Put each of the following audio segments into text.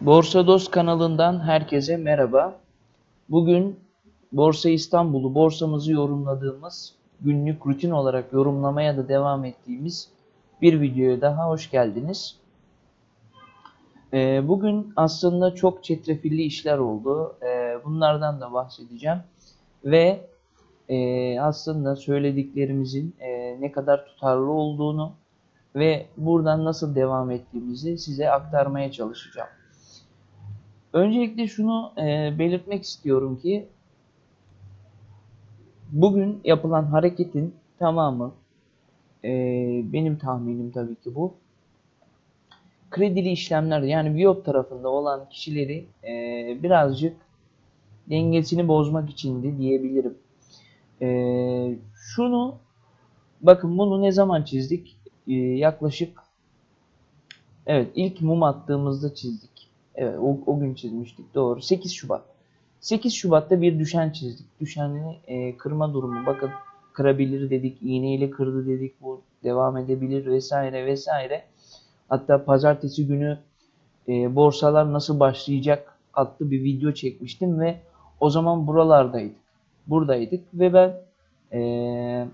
Borsa Dost kanalından herkese merhaba. Bugün Borsa İstanbul'u, borsamızı yorumladığımız, günlük rutin olarak yorumlamaya da devam ettiğimiz bir videoya daha hoş geldiniz. Ee, Bugün aslında çok çetrefilli işler oldu. Ee, Bunlardan da bahsedeceğim. Ve e, aslında söylediklerimizin e, ne kadar tutarlı olduğunu ve buradan nasıl devam ettiğimizi size aktarmaya çalışacağım. Öncelikle şunu e, belirtmek istiyorum ki bugün yapılan hareketin tamamı e, benim tahminim tabii ki bu. Kredili işlemler yani Viyop tarafında olan kişileri e, birazcık dengesini bozmak içindi diyebilirim. E, şunu bakın bunu ne zaman çizdik? E, yaklaşık evet ilk mum attığımızda çizdik. Evet o, o gün çizmiştik doğru. 8 Şubat. 8 Şubat'ta bir düşen çizdik. Düşeni e, kırma durumu bakın kırabilir dedik, iğneyle kırdı dedik, bu devam edebilir vesaire vesaire. Hatta pazartesi günü e, borsalar nasıl başlayacak adlı bir video çekmiştim ve o zaman buralardaydık. Buradaydık ve ben e,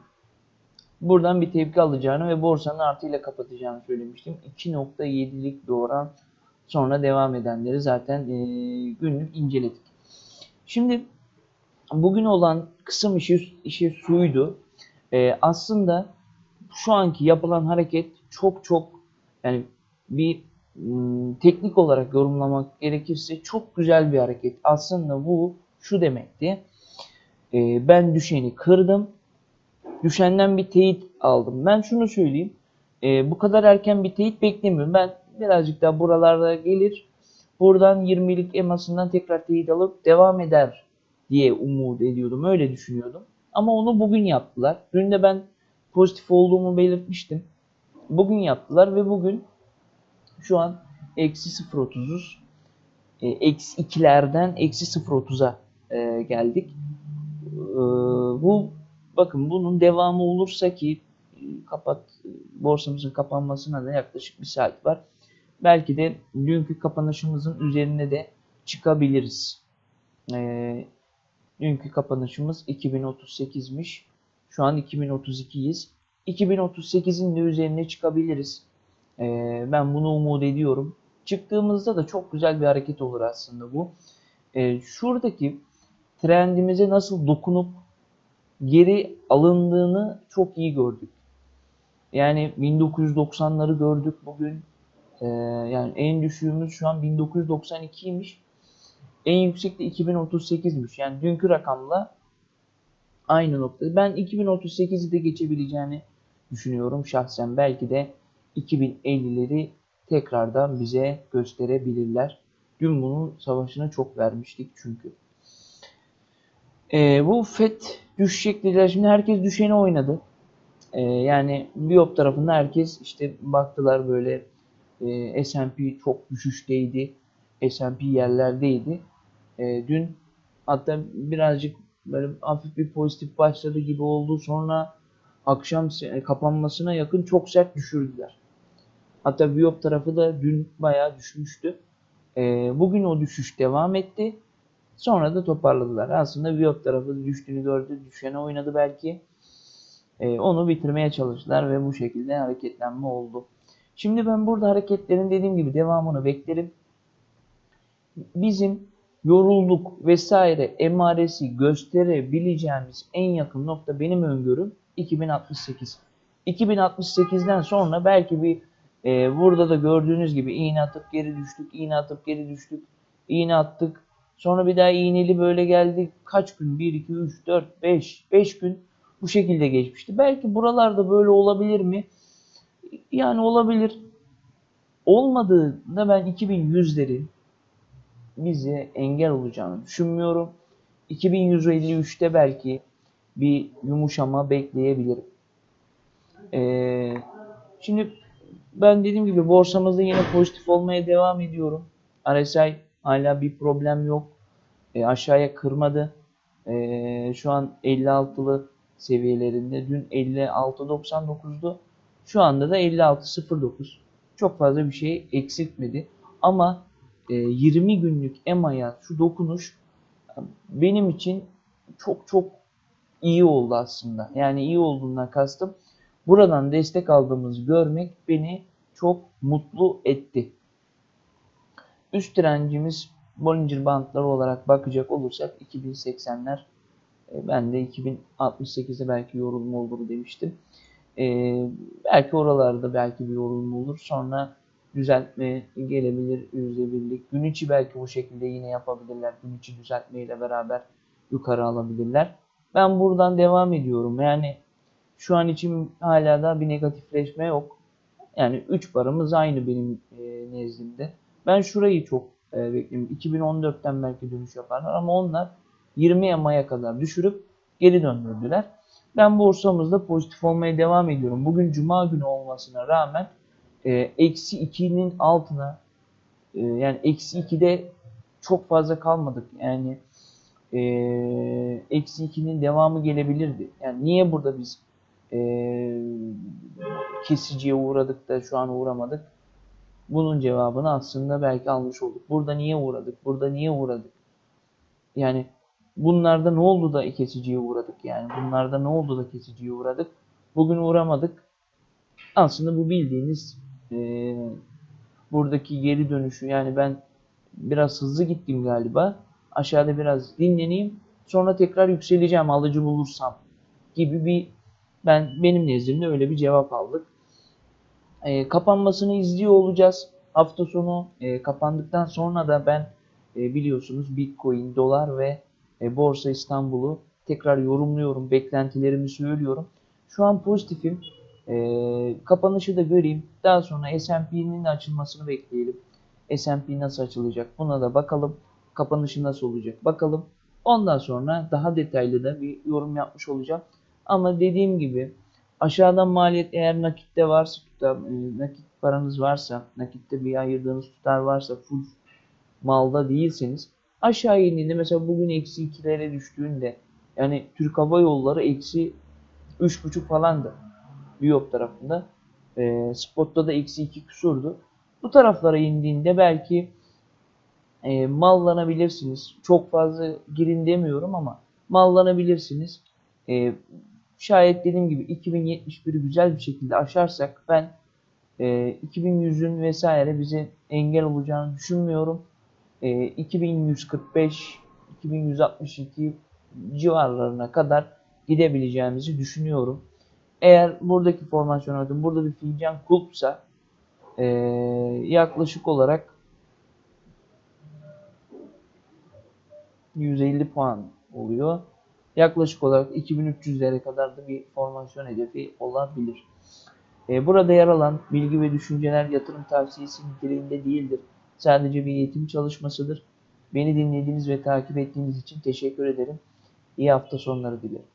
buradan bir tepki alacağını ve borsanın artıyla kapatacağını söylemiştim. 2.7'lik bir oran Sonra devam edenleri zaten e, günlük inceledik. Şimdi bugün olan kısım işi, işi suydu. E, aslında şu anki yapılan hareket çok çok yani bir m, teknik olarak yorumlamak gerekirse çok güzel bir hareket. Aslında bu şu demekti. E, ben düşeni kırdım. Düşenden bir teyit aldım. Ben şunu söyleyeyim. E, bu kadar erken bir teyit beklemiyorum. Ben birazcık daha buralarda gelir. Buradan 20'lik emasından tekrar teyit alıp devam eder diye umut ediyordum. Öyle düşünüyordum. Ama onu bugün yaptılar. Dün de ben pozitif olduğumu belirtmiştim. Bugün yaptılar ve bugün şu an eksi 0.30'uz. E, eksi 2'lerden eksi 0.30'a e, geldik. E, bu bakın bunun devamı olursa ki kapat borsamızın kapanmasına da yaklaşık bir saat var. Belki de dünkü kapanışımızın üzerine de çıkabiliriz. Ee, dünkü kapanışımız 2038'miş. Şu an 2032'yiz. 2038'in de üzerine çıkabiliriz. Ee, ben bunu umut ediyorum. Çıktığımızda da çok güzel bir hareket olur aslında bu. Ee, şuradaki trendimize nasıl dokunup geri alındığını çok iyi gördük. Yani 1990'ları gördük bugün. Ee, yani en düşüğümüz şu an 1992'ymiş. En yüksek de 2038'miş. Yani dünkü rakamla aynı noktada. Ben 2038'i de geçebileceğini düşünüyorum şahsen. Belki de 2050'leri tekrardan bize gösterebilirler. Dün bunun savaşını çok vermiştik çünkü. Ee, bu FED düşecek dediler. Şimdi herkes düşeni oynadı. Ee, yani Biop tarafında herkes işte baktılar böyle e, S&P çok düşüşteydi. S&P yerlerdeydi. E, dün hatta birazcık böyle hafif bir pozitif başladı gibi oldu. Sonra akşam kapanmasına yakın çok sert düşürdüler. Hatta Biop tarafı da dün bayağı düşmüştü. E, bugün o düşüş devam etti. Sonra da toparladılar. Aslında Biop tarafı düştüğünü gördü. Düşene oynadı belki. E, onu bitirmeye çalıştılar ve bu şekilde hareketlenme oldu. Şimdi ben burada hareketlerin dediğim gibi devamını beklerim. Bizim yorulduk vesaire emaresi gösterebileceğimiz en yakın nokta benim öngörüm 2068. 2068'den sonra belki bir e, burada da gördüğünüz gibi iğne atıp geri düştük, iğne atıp geri düştük, iğne attık. Sonra bir daha iğneli böyle geldik. Kaç gün? 1, 2, 3, 4, 5, 5 gün bu şekilde geçmişti. Belki buralarda böyle olabilir mi? Yani olabilir. Olmadığında ben 2100'lerin bize engel olacağını düşünmüyorum. 2153'te belki bir yumuşama bekleyebilirim. Ee, şimdi ben dediğim gibi borsamızda yine pozitif olmaya devam ediyorum. RSI hala bir problem yok. E, aşağıya kırmadı. E, şu an 56'lı seviyelerinde. Dün 56.99'du. Şu anda da 56.09. Çok fazla bir şey eksiltmedi. Ama e, 20 günlük EMA'ya şu dokunuş e, benim için çok çok iyi oldu aslında. Yani iyi olduğundan kastım buradan destek aldığımızı görmek beni çok mutlu etti. Üst direncimiz Bollinger Bandları olarak bakacak olursak 2080'ler e, ben de 2068'de belki yorulma olur demiştim. E, belki oralarda belki bir yorulma olur. Sonra düzeltme gelebilir %1'lik. Gün içi belki bu şekilde yine yapabilirler. Gün içi düzeltmeyle beraber yukarı alabilirler. Ben buradan devam ediyorum. Yani şu an için hala da bir negatifleşme yok. Yani 3 paramız aynı benim e, nezdimde. Ben şurayı çok e, bekliyorum. 2014'ten belki dönüş yaparlar ama onlar 20 yamaya kadar düşürüp geri döndürdüler. Ben borsamızda pozitif olmaya devam ediyorum. Bugün cuma günü olmasına rağmen e, eksi 2'nin altına e, yani eksi 2'de çok fazla kalmadık. Yani e, eksi 2'nin devamı gelebilirdi. Yani niye burada biz e, kesiciye uğradık da şu an uğramadık? Bunun cevabını aslında belki almış olduk. Burada niye uğradık? Burada niye uğradık? Yani bunlarda ne oldu da kesiciye uğradık? Yani bunlarda ne oldu da kesiciye uğradık? Bugün uğramadık. Aslında bu bildiğiniz e, buradaki geri dönüşü yani ben biraz hızlı gittim galiba. Aşağıda biraz dinleneyim. Sonra tekrar yükseleceğim alıcı bulursam gibi bir ben benim nezdimde öyle bir cevap aldık. E, kapanmasını izliyor olacağız. Hafta sonu e, kapandıktan sonra da ben e, biliyorsunuz Bitcoin, dolar ve e, Borsa İstanbul'u tekrar yorumluyorum. Beklentilerimi söylüyorum. Şu an pozitifim. E, kapanışı da göreyim. Daha sonra S&P'nin açılmasını bekleyelim. S&P nasıl açılacak? Buna da bakalım. Kapanışı nasıl olacak? Bakalım. Ondan sonra daha detaylı da bir yorum yapmış olacağım. Ama dediğim gibi aşağıdan maliyet eğer nakitte varsa e, nakit paranız varsa, nakitte bir ayırdığınız tutar varsa full malda değilseniz aşağı indiğinde mesela bugün eksi 2'lere düştüğünde yani Türk Hava Yolları eksi 3.5 falandı. Biyop tarafında. E, spotta da eksi 2 küsurdu. Bu taraflara indiğinde belki e, mallanabilirsiniz. Çok fazla girin demiyorum ama mallanabilirsiniz. E, şayet dediğim gibi 2071'i güzel bir şekilde aşarsak ben e, 2100'ün vesaire bize engel olacağını düşünmüyorum. E, 2145 2162 civarlarına kadar gidebileceğimizi düşünüyorum. Eğer buradaki formasyon adım burada bir fincan kulpsa e, yaklaşık olarak 150 puan oluyor. Yaklaşık olarak 2300'lere kadar da bir formasyon hedefi olabilir. E, burada yer alan bilgi ve düşünceler yatırım tavsiyesi niteliğinde değildir. Sadece bir eğitim çalışmasıdır. Beni dinlediğiniz ve takip ettiğiniz için teşekkür ederim. İyi hafta sonları dilerim.